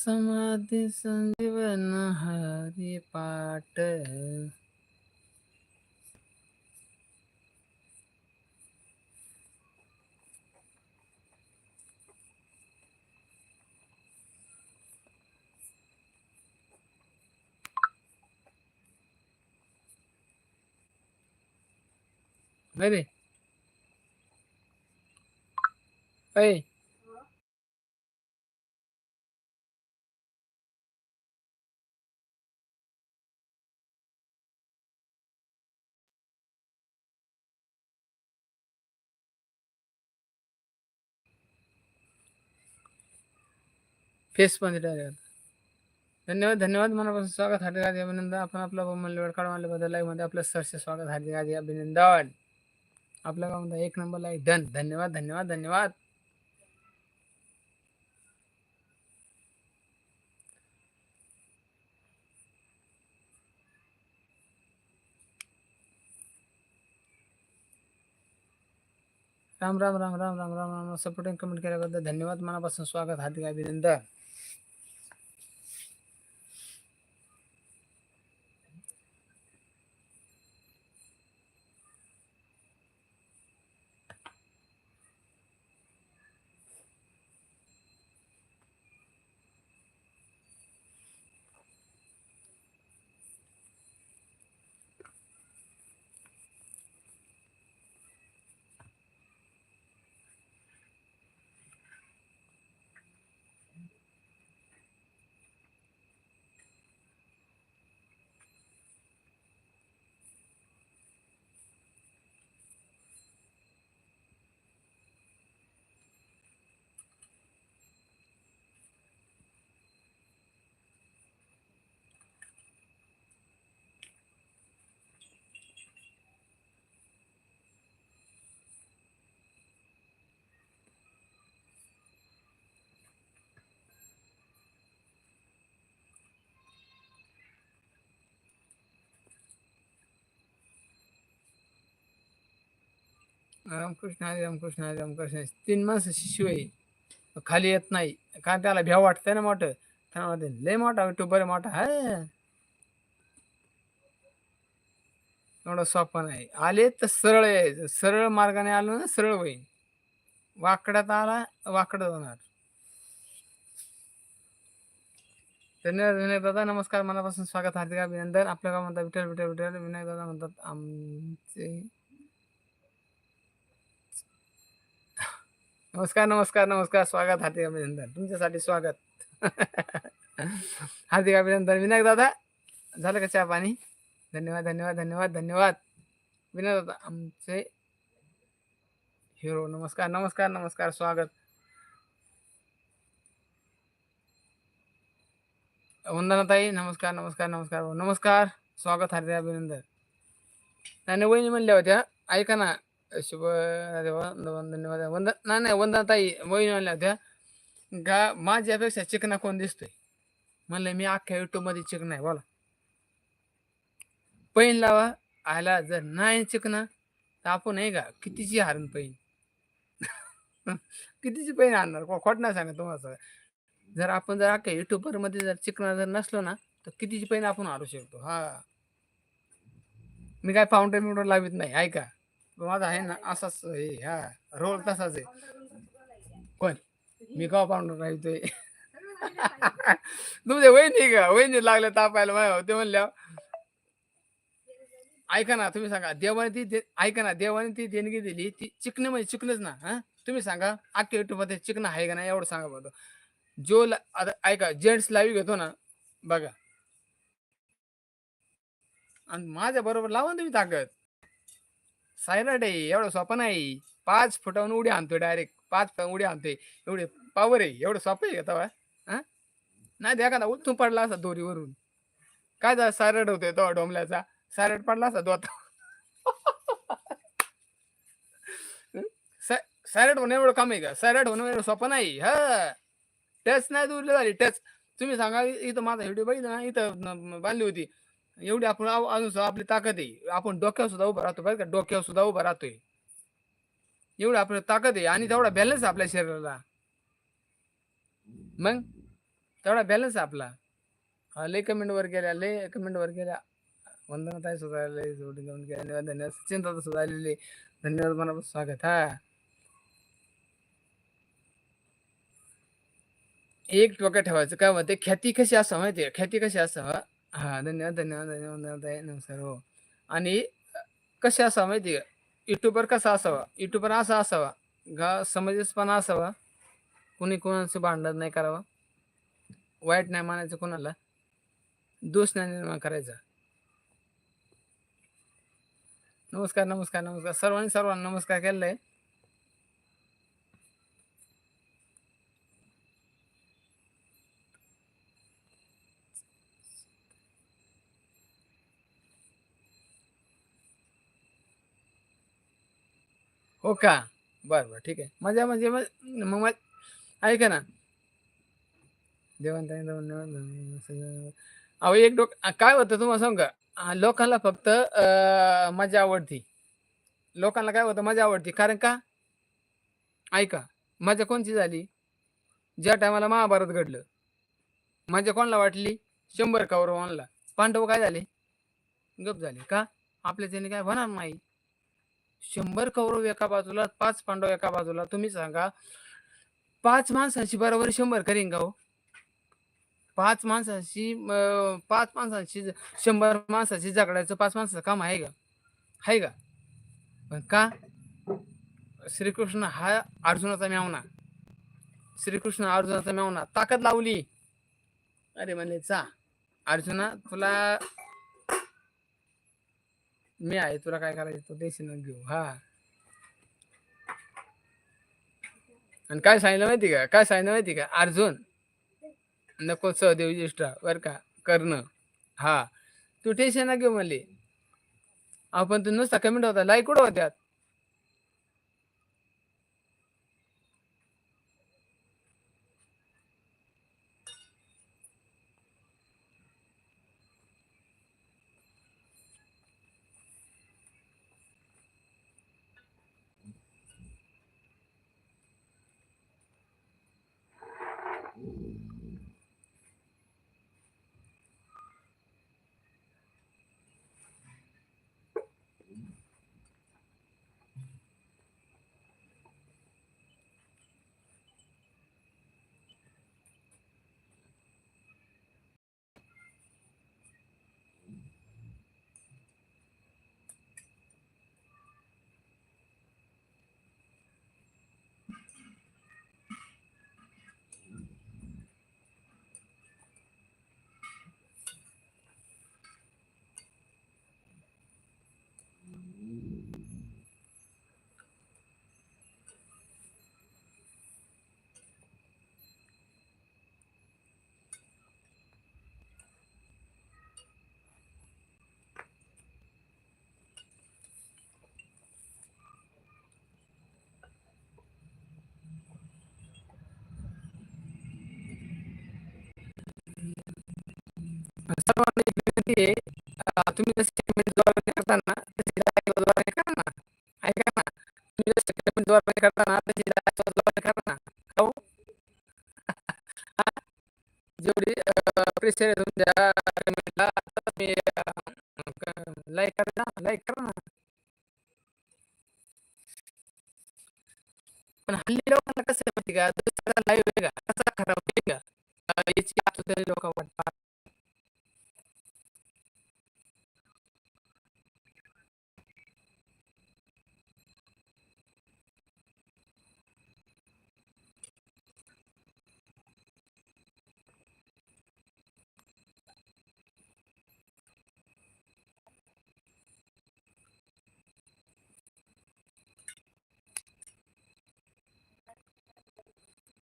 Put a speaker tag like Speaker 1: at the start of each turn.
Speaker 1: समाधी संजीवन हरी पाठ Baby. Hey. फेस मध्ये डायरेक्ट धन्यवाद धन्यवाद मनापासून स्वागत हार्दिक आधी अभिनंदन। आपण आपला बहुमूल्य वेळ काढून आल्याबद्दल लाईव्ह आपलं सरसे स्वागत हार्दिक आधी अभिनंदन। आपल्या गावामध्ये एक नंबर लाईक डन। धन्यवाद धन्यवाद धन्यवाद। राम राम राम राम राम राम राम सपोर्टिंग कमेंट केल्याबद्दल धन्यवाद मनापासून स्वागत हार्दिक अभिनंदन। रामकृष्ण हरी रामकृष्ण हरी रामकृष्ण तीन माणसं शिवाय खाली येत नाही. का त्याला भ्याव वाटतंय ना मोठं. त्यामध्ये म्हणते, लय मोठा विठू बरं मोठा हाय एवढं सोपं नाही. आले तर सरळ यायचं सरळ मार्गाने आलो ना सरळ होईल. वाकड्यात आला वाकडं होणार धन्यवाद विनायक दादा. नमस्कार. मनापासून स्वागत हार्दिक अभिनंदन. आपल्या गाव म्हणतात विठ्ठल विठ्ठल विठ्ठल. विनायक दादा म्हणतात आमचे नमस्कार नमस्कार नमस्कार. स्वागत हार्दिक अभिनंदन. तुमच्यासाठी स्वागत. हार्दिक अभिनंदन. विनायक दादा झालं का चहा पाणी? धन्यवाद धन्यवाद धन्यवाद धन्यवाद. विनायक दादा आमचे हिरो नमस्कार नमस्कार नमस्कार. स्वागत. वंदनाताई नमस्कार नमस्कार नमस्कार. नमस्कार. स्वागत हार्दिक अभिनंदन. आणि वहिनी म्हणल्या होत्या ऐका ना शुभ अरे धन्यवाद धन्यवाद वंदन नाही नाही वंदनाताई वहिनी म्हणल्या होत्या का माझ्यापेक्षा चिकना कोण दिसतोय म्हणलं मी अख्ख्या युट्यूबमध्ये चिकना आहे बोला पैन लावा आला जर नाही चिकना तर आपण आहे का कितीची हारण पैन कितीची पैन आणणार को- खोट नाही सांगा तुम्हाला सगळं. जर आपण जर अख्ख्या युट्यूबरमध्ये जर चिकना जर नसलो ना तर कितीची पैन आपण हारू शकतो हा मी काय फाउंटेन बिउंटेन लावित नाही ऐका माझा आहे ना असाच हे हा रोल तसाच आहे. कोण? मी का पाहुणं राहतोय? तुमचे वहिनी का? वहिनी लागले तापायला माझ्या ते म्हणल्या. ऐका ना तुम्ही सांगा देवाने ती ऐका ना देवाने ती देणगी दिली ती चिकन म्हणजे चिकनच ना हा? तुम्ही सांगा अख्ख्या युट्यूबमध्ये चिकन आहे का नाही एवढं सांगा बघ जो ला- आता ऐका जेंट्स लाईव्ह घेतो ना बघा. आणि माझ्या बरोबर लावा ना तुम्ही ताकद. सायराट आहे एवढं सोपं नाही. पाच फुटावून उडी आणतोय डायरेक्ट पाच फुटावून उडी आणतोय. एवढे पावर आहे. एवढं सोपं आहे का हा? नाही द्या का उलटून पडला असा दोरीवरून. काय झालं? सायरड होतोय तो डोंबल्याचा. सायरड पडला असा दोत. सायरड होणं एवढं काम आहे का? सायरड होणं एवढं सोपं नाही. हा? टच नाही दूरली झाली. टच. तुम्ही सांगा इथं माझा व्हिडिओ बघितला ना? इथं बांधली होती. एवढी आपण अजून सुद्धा आपली ताकद आहे. आपण डोक्यावर सुद्धा उभा राहतो बरं का? डोक्यावर सुद्धा उभं राहतोय. एवढी आपली ताकद आहे आणि तेवढा बॅलन्स आपल्या शरीराला. मग? तेवढा बॅलन्स आहे आपला. हा लय गेल्या लय कमेंटवर गेल्या. वंदना ताई सुद्धा लय घेऊन धन्यवाद धन्यवाद. सचिन दादा सुद्धा आलेले धन्यवाद मनापासून स्वागत. हा. एक टोका ठेवायचं. काय म्हणते? ख्याती कशी असावं माहिती ख्याती कशी असावं? हा धन्यवाद धन्यवाद धन्यवाद धन्यवाद नमस्कार हो. आणि कसे असावं माहिती आहे युट्यूबर कसा असावा? युट्यूबर असा असावा गा समंजसपणा असावा? कुणी कोणाचं भांडण नाही करावं? वाईट नाही मानायचं कोणाला? दोष नाही निर्माण करायचा. नमस्कार नमस्कार नमस्कार. सर्वांनी सर्वांना नमस्कार केलेला आहे. हो का? बरं बरं ठीक आहे. मजा म्हणजे मग मग मग ऐका ना. जेवण अहो एक डोक काय होतं तुम्हाला सांगू का? लोकांना फक्त मजा आवडती. लोकांना काय होतं? मजा आवडती. कारण का? ऐका. मजा कोणची झाली? ज्या टायमाला महाभारत घडलं. मजा कोणाला वाटली? शंभर कौरवांना पांडव काय झाले? गप झाले. का? आपल्या त्याने काय होणार नाही. शंभर कौरव एका बाजूला पाच पांडव एका बाजूला तुम्ही सांगा. पाच माणसांशी बरोबर शंभर करीन गाव हो? पाच माणसांशी पाच माणसांशी शंभर माणसाशी झगडायचं पाच माणसाचं काम आहे का? आहे का? पण का? श्रीकृष्ण हा अर्जुनाचा मेवना श्रीकृष्ण अर्जुनाचा मेवना ताकद लावली. अरे म्हणले चा अर्जुना तुला मी आहे तुला काय करायचं? तू टेन्शन घेऊ हा. आणि काय सांगितलं माहिती का? काय सांगितलं माहिती का? अर्जुन. नको सहदेव ज्येष्ठा बर का? कर्ण. हा. तू टेन्शन ना घेऊ म्हणले. आपण तू नुसता कमेंट होता लाईक कुठं होत्यात? एक विनंती आहे अं, तुम्ही जसे कमेंटद्वारे करताना तशी like द्वारे करा ना ऐका ना तुम्ही जसे कमेंटद्वारे करताना तशी like द्वारे करा ना हो हा? जेवढी प्रेशर आहे तुमच्या कमेंटला तुम्ही लाईक करा ना लाईक करा ना पण हल्ली लोकांना कसं आहे माहिती का दुसरा लाईव्ह आहे का कसा खराब आहे का अं, याची आतुरता लोक वाटतात